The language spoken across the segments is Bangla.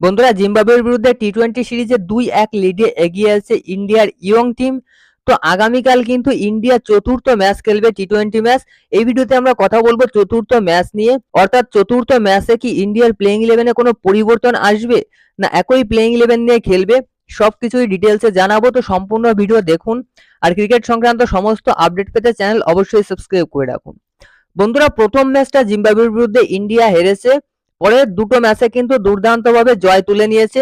বন্ধুরা, জিম্বাবুয়ের বিরুদ্ধে টি টোয়েন্টি সিরিজে দুই এক লিডে এগিয়ে আছে ইন্ডিয়ার ইয়ং টিম তো আগামীকাল কিন্তু ইন্ডিয়া চতুর্থ ম্যাচ খেলবে টি টোয়েন্টি ম্যাচ এই ভিডিওতে আমরা কথা বলব চতুর্থ ম্যাচ নিয়ে। অর্থাৎ চতুর্থ ম্যাচে কি ইন্ডিয়ার প্লেইং ইলেভেনে কোনো পরিবর্তন আসবে? না, একই প্লেইং ইলেভেন নিয়ে খেলবে। সবকিছুই ডিটেলসে জানাব, তো সম্পূর্ণ ভিডিও দেখুন। আর ক্রিকেট সংক্রান্ত সমস্ত আপডেট পেতে চ্যানেল অবশ্যই সাবস্ক্রাইব করে রাখুন। বন্ধুরা, প্রথম ম্যাচটা জিম্বাবুয়ের বিরুদ্ধে ইন্ডিয়া হেরেছে। পরে দুটো ম্যাচে কিন্তু দুর্দান্তভাবে জয় তুলে নিয়েছে।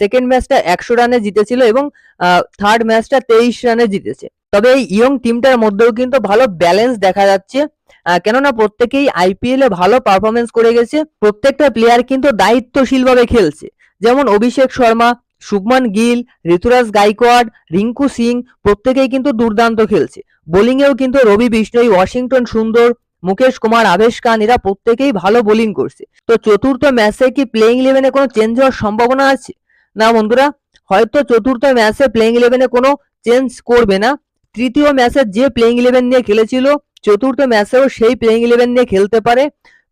সেকেন্ড ম্যাচটা একশো রানে জিতেছিল এবং থার্ড ম্যাচটা তেইশ রানে জিতেছে। তবে এই ইয়ং টিমটার মধ্যেও কিন্তু ভালো ব্যালেন্স দেখা যাচ্ছে। কেননা প্রত্যেকেই আইপিএল এ ভালো পারফরমেন্স করে গেছে। প্রত্যেকটা প্লেয়ার কিন্তু দায়িত্বশীলভাবে খেলছে। যেমন অভিষেক শর্মা, শুভমান গিল, ঋতুরাজ গাইকোয়াড, রিঙ্কু সিং, প্রত্যেকেই কিন্তু দুর্দান্ত খেলছে। বোলিং এও কিন্তু রবি বিষ্ণই, ওয়াশিংটন সুন্দর মুকেশ কুমার আবেশ খান এরা প্রত্যেকেই ভালো বোলিং করছে। তো চতুর্থ ম্যাচে কি প্লেইং ইলেভেনে কোনো চেঞ্জ হওয়ার সম্ভাবনা আছে? না বন্ধুরা, হয়তো চতুর্থ ম্যাচে প্লেইং ইলেভেনে কোনো চেঞ্জ করবে না। তৃতীয় ম্যাচে যে প্লেইং ইলেভেন নিয়ে খেলেছিল, চতুর্থ ম্যাচেও সেই প্লেইং ইলেভেন নিয়ে খেলতে পারে।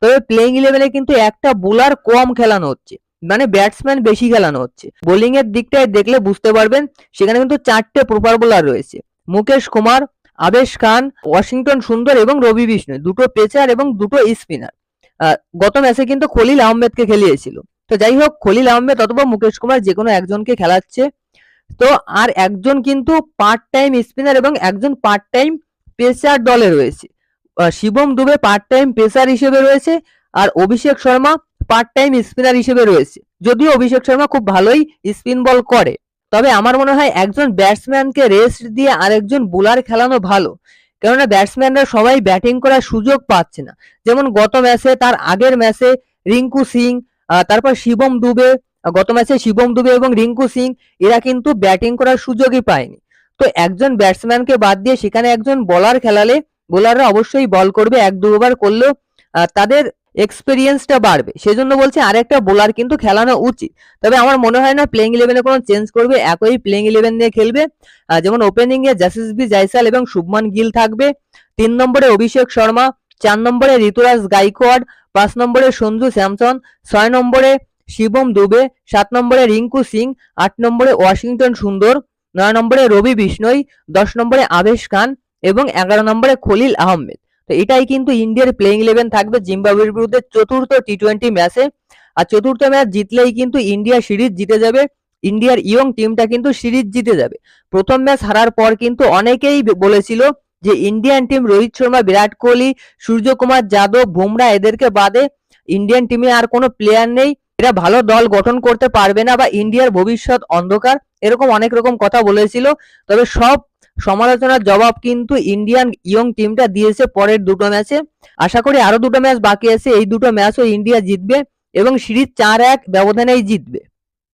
তবে প্লেইং ইলেভেনে কিন্তু একটা বোলার কম খেলানো হচ্ছে মানে ব্যাটসম্যান বেশি খেলানো হচ্ছে। বোলিং এর দিকটায় দেখলে বুঝতে পারবেন, সেখানে কিন্তু চারটে প্রপার বোলার রয়েছে। মুকেশ কুমার আবেশ খান, ওয়াশিংটন সুন্দর এবং রবি বিষ্ণু, দুটো পেচার এবং দুটো স্পিনার। গত ম্যাচে কিন্তু খলিল আহমেদকে খেলিয়েছিল। তো যাই হোক, খলিল আহমেদ অথবা মুকেশ কুমার যে কোনো একজনকে খেলাচ্ছে। তো আর একজন কিন্তু পার্ট টাইম স্পিনার এবং একজন পার্ট টাইম পেসার দলে রয়েছে। Shivam Dube part time pacer হিসেবে রয়েছে আর Abhishek Sharma part time spinner হিসেবে রয়েছে। যদিও অভিষেক শর্মা খুব ভালোই স্পিন বল করে। তবে আমার মনে হয় একজন ব্যাটসম্যানকে রেস্ট দিয়ে আরেকজন বোলার খেলানো ভালো। কেননা ব্যাটসম্যানরা সবাই ব্যাটিং করার সুযোগ পাচ্ছে না। যেমন গত ম্যাচে তার আগের ম্যাচে রিঙ্কু সিং তারপর শিবম দুবে গত ম্যাচে শিবম দুবে এবং রিঙ্কু সিং, এরা কিন্তু ব্যাটিং করার সুযোগই পায়নি। তো একজন ব্যাটসম্যানকে বাদ দিয়ে সেখানে একজন বোলার খেলালে বোলাররা অবশ্যই বল করবে। এক দুবার করলেও তাদের এক্সপিরিয়েন্সটা বাড়বে। সেজন্য বলছে আরেকটা বোলার কিন্তু খেলানো উচিত। তবে আমার মনে হয় না প্লেইং ইলেভেনে কোনো চেঞ্জ করবে। একই প্লেইং ইলেভেন নিয়ে খেলবে। যেমন ওপেনিং এ জাসিসবি জাইসাল এবং শুভমান গিল থাকবে। তিন নম্বরে অভিষেক শর্মা, চার নম্বরে ঋতুরাজ গাইকোয়াড, পাঁচ নম্বরে সঞ্জু স্যামসন, ছয় নম্বরে শিবম দুবে, সাত নম্বরে রিঙ্কু সিং, আট নম্বরে ওয়াশিংটন সুন্দর, নয় নম্বরে রবি বিষ্ণই, দশ নম্বরে আবেশ খান এবং এগারো নম্বরে খলিল আহমেদ। তো এটাই কিন্তু ইন্ডিয়ার প্লেইং ইলেভেন থাকবে জিম্বাবুয়ের বিরুদ্ধে চতুর্থ টি টোয়েন্টি ম্যাচে আর চতুর্থ ম্যাচ জিতলেই কিন্তু ইন্ডিয়া সিরিজ জিতে যাবে। ইন্ডিয়ার ইয়ং টিমটা কিন্তু সিরিজ জিতে যাবে। প্রথম ম্যাচ হারার পর কিন্তু অনেকেই বলেছিল যে ইন্ডিয়ান টিম রোহিত শর্মা, বিরাট কোহলি, সূর্যকুমার যাদব, বুমরা এদেরকে বাদে ইন্ডিয়ান টিমে আর কোনো প্লেয়ার নেই। এরা ভালো দল গঠন করতে পারবে না বা ইন্ডিয়ার ভবিষ্যৎ অন্ধকার। এরকম অনেক রকম কথা বলেছিল। তবে সব সমালোচনার জবাব কিন্তু ইন্ডিয়ান ইয়ং টিমটা দিয়েছে পরের দুটো ম্যাচে। আশা করি আরও দুটো ম্যাচ বাকি আছে। এই দুটো ম্যাচও ইন্ডিয়া জিতবে এবং সিরিজ চার এক ব্যবধানেই জিতবে।